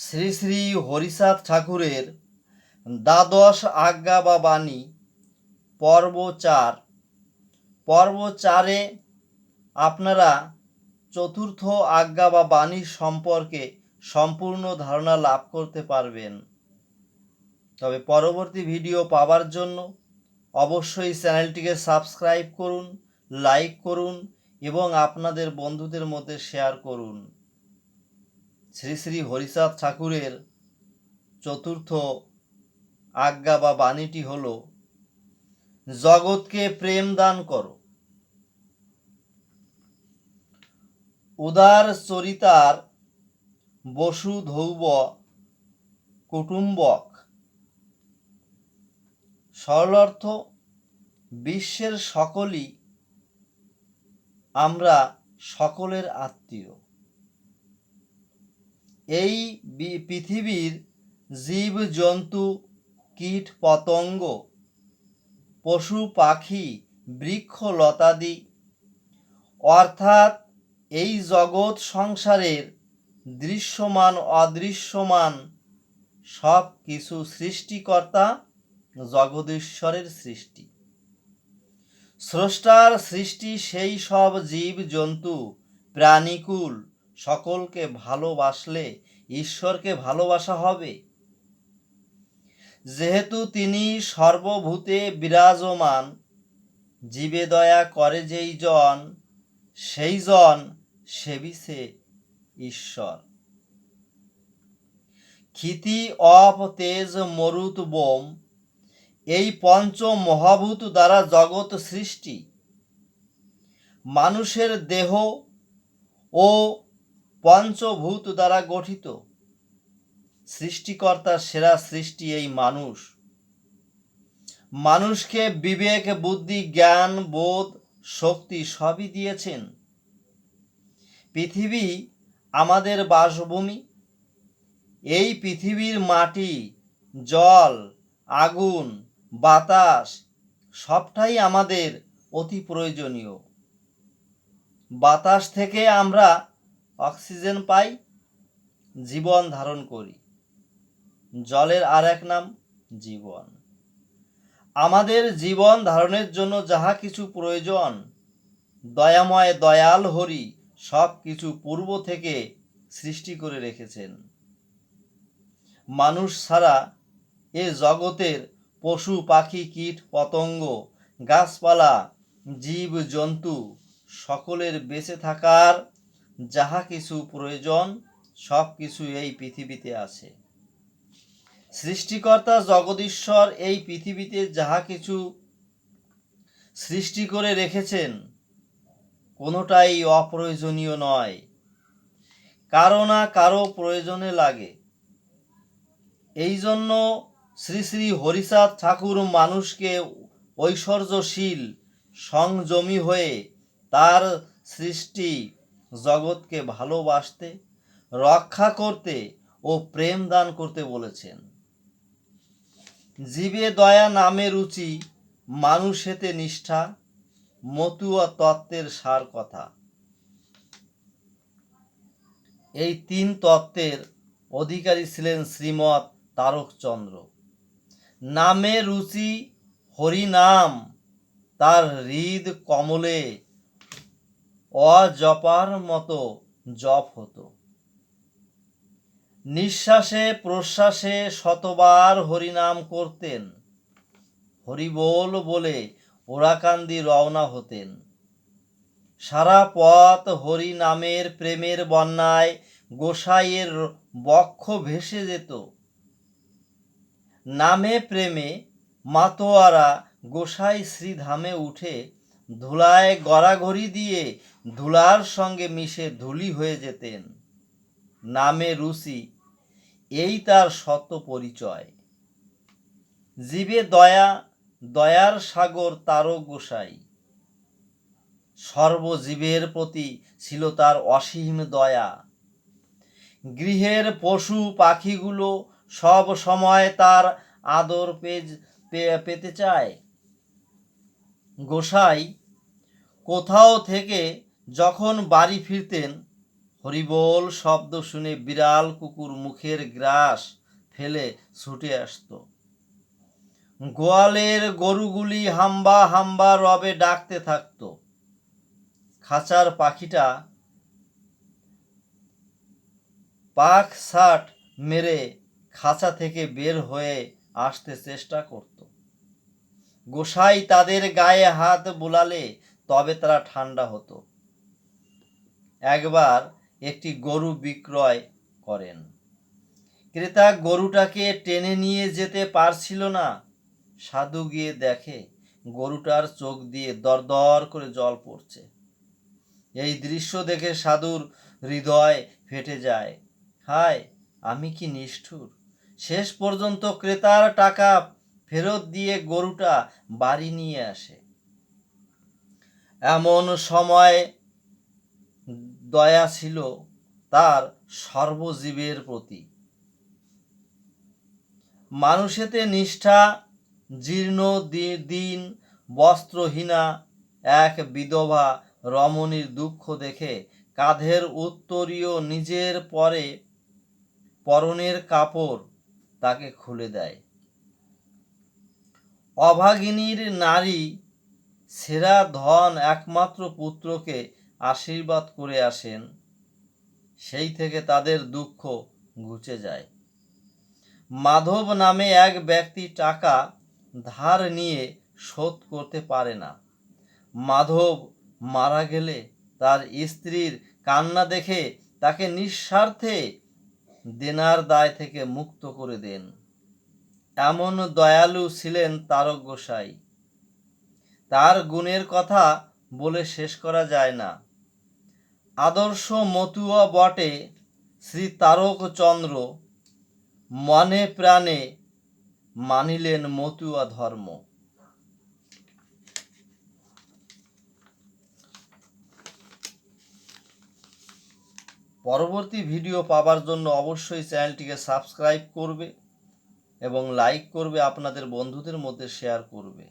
শ্রী শ্রী হরিচাঁদ ঠাকুরের দ্বাদশ আজ্ঞা বা বাণী, পর্ব চার। পর্ব চারে আপনারা চতুর্থ আজ্ঞা বা বাণী সম্পর্কে সম্পূর্ণ ধারণা লাভ করতে পারবেন। তবে পরবর্তী ভিডিও পাওয়ার জন্য অবশ্যই চ্যানেলটিকে সাবস্ক্রাইব করুন, লাইক করুন এবং আপনাদের বন্ধুদের মধ্যে শেয়ার করুন। শ্রী শ্রী হরিচাঁদ ঠাকুরের চতুর্থ আজ্ঞা বা বাণীটি হল, জগৎকে প্রেম দান করো। উদার চরিতার বসু ধৌব কুটুম্বক। সরলার্থ বিশ্বের সকলই আমরা সকলের আত্মীয়। এই পৃথিবীর জীব জন্তু কীট পতঙ্গ, পশু পাখি, বৃক্ষ লতাদি, অর্থাৎ এই জগৎ সংসারের দৃশ্যমান, অদৃশ্যমান সব কিছু সৃষ্টিকর্তা জগদীশ্বরের সৃষ্টি। স্রষ্টার সৃষ্টি সেই সব জীব জন্তু প্রাণীকুল সকলকে ভালোবাসলে ঈশ্বরকে ভালোবাসা হবে। যেহেতু তিনি সর্বভূতে বিরাজমান, জীবে দয়া করে যেই জন, সেই জন সেবিছে ঈশ্বর। ক্ষিতি অপ তেজ মরুত বোম, এই পঞ্চ মহাভূত দ্বারা জগৎ সৃষ্টি। মানুষের দেহ ও পঞ্চভূত দ্বারা গঠিত। সৃষ্টিকর্তার সেরা সৃষ্টি এই মানুষ। মানুষকে বিবেক, বুদ্ধি, জ্ঞান, বোধ, শক্তি সবই দিয়েছেন। পৃথিবী আমাদের বাসভূমি। এই পৃথিবীর মাটি, জল, আগুন, বাতাস সবটাই আমাদের অতি প্রয়োজনীয়। বাতাস থেকে আমরা অক্সিজেন পাই, জীবন ধারণ করি। জলের আর এক নাম, জীবন। আমাদের জীবন ধারণের জন্য যাহা কিছু প্রয়োজন, দয়াময় দয়াল হরি সব কিছু পূর্ব থেকে সৃষ্টি করে রেখেছেন। মানুষ ছাড়া এ জগতের পশু, পাখি, কীট, পতঙ্গ, গাছপালা, জীব, জন্তু সকলের বেঁচে থাকার যাহা কিছু প্রয়োজন, সব কিছু এই পৃথিবীতে আছে। সৃষ্টিকর্তা জগদীশ্বর এই পৃথিবীতে যাহা কিছু সৃষ্টি করে রেখেছেন, কোনোটাই অপ্রয়োজনীয় নয়। কারও না কারও প্রয়োজনে লাগে। এই জন্য শ্রী শ্রী হরিচাঁদ ঠাকুর মানুষকে ঐশ্বর্যশীল, সংযমী হয়ে তার সৃষ্টি জগৎকে ভালোবাসতে, রক্ষা করতে ও প্রেম দান করতে বলেছেন। জীবে দয়া নামে রুচি মানুষেতে নিষ্ঠা, মতুয়া তত্ত্বের সার কথা। এই তিন তত্ত্বের অধিকারী ছিলেন শ্রীমৎ তারকচন্দ্র। নামে রুচি, হরিনাম, তার হৃদ কমলে অজপার মতো জপ হতো। নিঃশ্বাসে, প্রশ্বাসে শতবার হরিনাম করতেন। হরিবোল বলে ওরাকান্দি রওনা হতেন। সারা পথ হরি নামের প্রেমের বন্যায় গোসাইয়ের বক্ষ ভেসে যেত। নামে প্রেমে মাতোয়ারা গোসাই শ্রীধামে উঠে ধুলায় গড়াগড়ি দিয়ে ধুলার সঙ্গে মিশে ধুলি হয়ে যেতেন। নামে রুচি, এই তার সত্য পরিচয়। জীবে দয়া, দয়ার সাগর তারও গোসাই সর্বজীবের প্রতি ছিল তার অসীম দয়া। গৃহের পশু পাখিগুলো সব সময় তার আদর পেজ পেতে চায়। গোসাই কোথাও থেকে যখন বাড়ি ফিরতেন, হরিবোল শব্দ শুনে বিড়াল কুকুর মুখের গ্রাস ফেলে ছুটে আসতো। গোয়ালের গরুগুলি হাম্বা হাম্বা রবে ডাকতে থাকত। খাঁচার পাখিটা পাখ সাট মেরে খাঁচা থেকে বের হয়ে আসতে চেষ্টা করত। গোসাই তাদের গায়ে হাত বুলালে তবে তারা ঠান্ডা হতো। একবার একটি গরু বিক্রয় করেন। ক্রেতা গরুটাকে টেনে নিয়ে যেতে পারছিল না। সাধু গিয়ে দেখে, গরুটার চোখ দিয়ে দরদর করে জল পড়ছে। এই দৃশ্য দেখে সাধুর হৃদয় ফেটে যায়। হায়, আমি কি নিষ্ঠুর? শেষ পর্যন্ত ক্রেতার টাকা ফেরত দিয়ে গরুটা বাড়ি নিয়ে আসে। এমন সময় দয়া ছিল তার সর্বজীবের প্রতি। মানুষেতে নিষ্ঠা, জীর্ণ দিন, বস্ত্রহীনা, এক বিধবা রমণীর দুঃখ দেখে কাঁধের উত্তরীয় নিজের পরে পরনের কাপড় তাকে খুলে দেয়। অভাগিনীর নারী সেরা ধন একমাত্র পুত্রকে আশীর্বাদ করে আসেন, সেই থেকে তাদের দুঃখ ঘুচে যায়। মাধব নামে এক ব্যক্তি টাকা ধার নিয়ে শোধ করতে পারে না। মাধব মারা গেলে তার স্ত্রীর কান্না দেখে তাকে নিঃস্বার্থে দেনার দায় থেকে মুক্ত করে দেন। এমন দয়ালু ছিলেন তারক গোসাই তার গুণের কথা বলে শেষ করা যায় না। আদর্শ মতুয়া বটে শ্রী তারকচন্দ্র। মনে প্রাণে মানিলেন মতুয়া ধর্ম। পরবর্তী ভিডিও পাবার জন্য অবশ্যই চ্যানেলটিকে সাবস্ক্রাইব করবে এবং লাইক করবে, আপনাদের বন্ধুদের মধ্যে শেয়ার করবে।